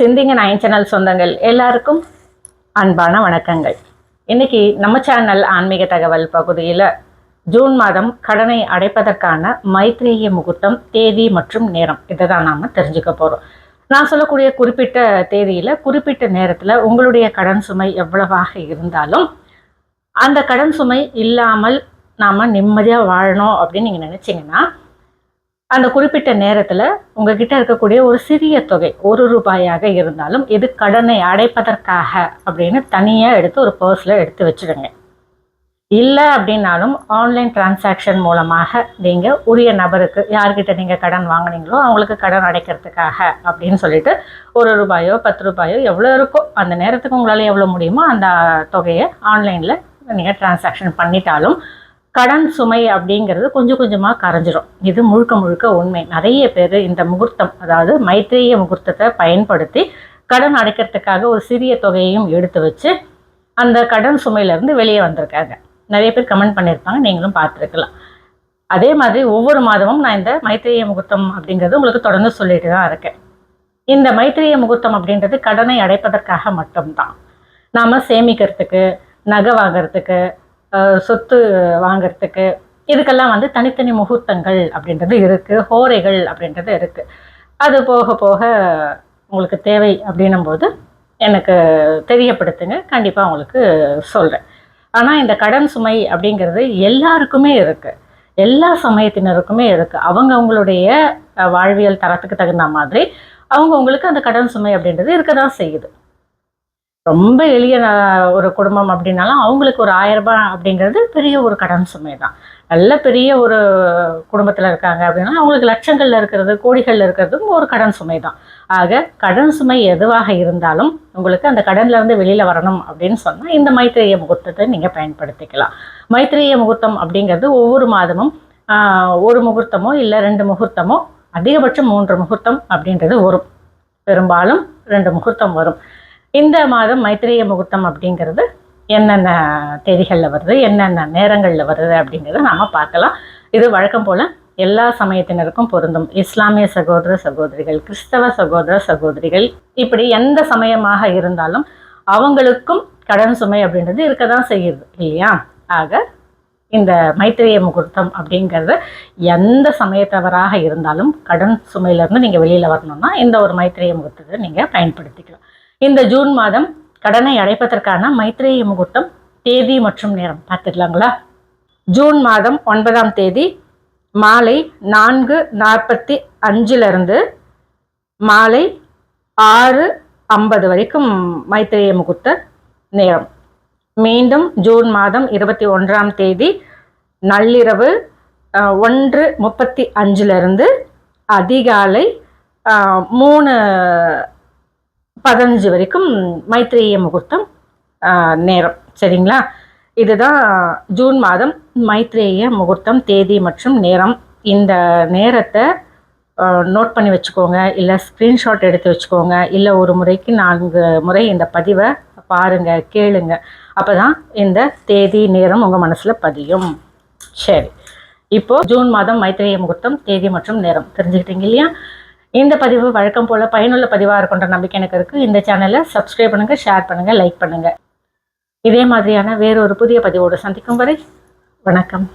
சிந்திங்க nine channel சொந்தங்கள் எல்லாருக்கும் அன்பான வணக்கங்கள். இன்னைக்கு நம்ம சேனல் ஆன்மீக தகவல் பகுதியில் ஜூன் மாதம் கடனை அடைப்பதற்கான மைத்ரேய முகூர்த்தம் தேதி மற்றும் நேரம். இதை தான் நாம் தெரிஞ்சுக்க போகிறோம் நான் சொல்லக்கூடிய குறிப்பிட்ட தேதியில் குறிப்பிட்ட நேரத்தில் உங்களுடைய கடன் சுமை எவ்வளவாக இருந்தாலும் அந்த கடன் சுமை இல்லாமல் நாம் நிம்மதியாக வாழணும் அப்படின்னு நீங்கள் நினச்சிங்கன்னா அந்த குறிப்பிட்ட நேரத்தில் உங்ககிட்ட இருக்கக்கூடிய ஒரு சிறிய தொகை ஒரு ரூபாயாக இருந்தாலும் இது கடனை அடைப்பதற்காக அப்படின்னு தனியாக எடுத்து ஒரு பர்ஸில் எடுத்து வச்சுடுங்க இல்லை அப்படின்னாலும் ஆன்லைன் டிரான்சாக்ஷன் மூலமாக நீங்கள் உரிய நபருக்கு யார்கிட்ட நீங்கள் கடன் வாங்குனீங்களோ அவங்களுக்கு கடன் அடைக்கிறதுக்காக அப்படின்னு சொல்லிட்டு ஒரு ரூபாயோ பத்து ரூபாயோ எவ்வளோ இருக்கோ அந்த நேரத்துக்கு உங்களால் எவ்வளோ முடியுமோ அந்த தொகையை ஆன்லைனில் நீங்கள் டிரான்சாக்ஷன் பண்ணிட்டாலும் கடன் சுமை அப்படிங்கிறது கொஞ்சம் கொஞ்சமாக கரைஞ்சிரும். இது முழுக்க முழுக்க உண்மை. நிறைய பேர் இந்த முகூர்த்தம் அதாவது மைத்திரிய முகூர்த்தத்தை பயன்படுத்தி கடன் அடைக்கிறதுக்காக ஒரு சிறிய தொகையையும் எடுத்து வச்சு அந்த கடன் சுமையிலேருந்து வெளியே வந்திருக்காங்க. நிறைய பேர் கமெண்ட் பண்ணியிருப்பாங்க நீங்களும் பார்த்துருக்கலாம். அதே மாதிரி ஒவ்வொரு மாதமும் நான் இந்த மைத்திரிய முகூர்த்தம் அப்படிங்கிறது உங்களுக்கு தொடர்ந்து சொல்லிட்டு தான் இருக்கேன். இந்த மைத்திரிய முகூர்த்தம் அப்படின்றது கடனை அடைப்பதற்காக மட்டும்தான். நாம் சேமிக்கிறதுக்கு நகை வாங்கிறதுக்கு சொத்து வாங்கிறதுக்கு. இதுக்கெல்லாம் வந்து தனித்தனி முகூர்த்தங்கள் அப்படின்றது இருக்குது ஹோரைகள் அப்படின்றது இருக்குது அது போக போக உங்களுக்கு தேவை அப்படின்னும் போது எனக்கு தெரியப்படுத்துங்க. கண்டிப்பாக உங்களுக்கு சொல்கிறேன் ஆனால் இந்த கடன் சுமை அப்படிங்கிறது எல்லாருக்குமே இருக்குது எல்லா சமயத்தினருக்குமே இருக்குது அவங்க அவங்களுடைய வாழ்வியல் தரத்துக்கு தகுந்த மாதிரி அவங்கவுங்களுக்கு அந்த கடன் சுமை அப்படின்றது இருக்க தான் செய்யுது. ரொம்ப எளிய ஒரு குடும்பம் அப்படின்னாலும் அவங்களுக்கு ஒரு ஆயிரம் ரூபாய் அப்படிங்கிறது பெரிய ஒரு கடன் சுமை தான் நல்ல பெரிய ஒரு குடும்பத்தில் இருக்காங்க அப்படின்னா அவங்களுக்கு லட்சங்களில் இருக்கிறது கோடிகளில் இருக்கிறதும் ஒரு கடன் சுமை தான் ஆக கடன் சுமை எதுவாக இருந்தாலும் உங்களுக்கு அந்த கடன்லேருந்து வெளியில் வரணும் அப்படின்னு சொன்னால் இந்த மைத்திரிய முகூர்த்தத்தை நீங்கள் பயன்படுத்திக்கலாம். மைத்திரிய முகூர்த்தம் அப்படிங்கிறது ஒவ்வொரு மாதமும் ஒரு முகூர்த்தமோ இல்லை ரெண்டு முகூர்த்தமோ அதிகபட்சம் மூன்று முகூர்த்தம் அப்படின்றது வரும். பெரும்பாலும் ரெண்டு முகூர்த்தம் வரும். இந்த மாதம் மைத்திரிய முகூர்த்தம் அப்படிங்கிறது என்னென்ன தேதிகளில் வருது என்னென்ன நேரங்களில் வருது அப்படிங்கிறத நாம் பார்க்கலாம். இது வழக்கம் போல் எல்லா சமயத்தினருக்கும் பொருந்தும். இஸ்லாமிய சகோதர சகோதரிகள் கிறிஸ்தவ சகோதர சகோதரிகள் இப்படி எந்த சமயமாக இருந்தாலும் அவங்களுக்கும் கடன் சுமை அப்படின்றது இருக்க தான் செய்யுது இல்லையா? ஆக இந்த மைத்திரிய முகூர்த்தம் அப்படிங்கிறது எந்த சமயத்தவராக இருந்தாலும் கடன் சுமையிலேருந்து நீங்கள் வெளியில் வரணும்னா இந்த ஒரு மைத்திரிய முகூர்த்தத்தை நீங்கள் பயன்படுத்திக்கலாம். இந்த ஜூன் மாதம் கடனை அடைப்பதற்கான மைத்ரேய முகூர்த்தம் தேதி மற்றும் நேரம் பார்த்துக்கலாங்களா? ஜூன் மாதம் ஒன்பதாம் தேதி மாலை நான்கு நாற்பத்தி அஞ்சிலிருந்து மாலை ஆறு ஐம்பது வரைக்கும் மைத்திரேய முகூர்த்த நேரம். மீண்டும் ஜூன் மாதம் இருபத்தி ஒன்றாம் தேதி நள்ளிரவு ஒன்று முப்பத்தி அஞ்சிலிருந்து அதிகாலை மூணு பதினஞ்சு வரைக்கும் மைத்ரேய முகூர்த்தம் நேரம். சரிங்களா? இதுதான் ஜூன் மாதம் மைத்ரேய முகூர்த்தம் தேதி மற்றும் நேரம். இந்த நேரத்தை நோட் பண்ணி வச்சுக்கோங்க. இல்லை ஸ்க்ரீன்ஷாட் எடுத்து வச்சுக்கோங்க. இல்லை ஒரு முறைக்கு நான்கு முறை இந்த பதிவை பாருங்கள் கேளுங்க. அப்போ தான் இந்த தேதி நேரம் உங்கள் மனசில் பதியும். சரி. இப்போது ஜூன் மாதம் மைத்ரேய முகூர்த்தம் தேதி மற்றும் நேரம். தெரிஞ்சுக்கிட்டீங்க இல்லையா? இந்த பதிவு வழக்கம் போல் பயனுள்ள பதிவாக இருக்குன்ற நம்பிக்கை எனக்கு இருக்குது இந்த சேனலை சப்ஸ்கிரைப் பண்ணுங்கள் ஷேர் பண்ணுங்கள் லைக் பண்ணுங்கள் இதே மாதிரியான வேறொரு புதிய பதிவோடு சந்திக்கும் வரை வணக்கம்.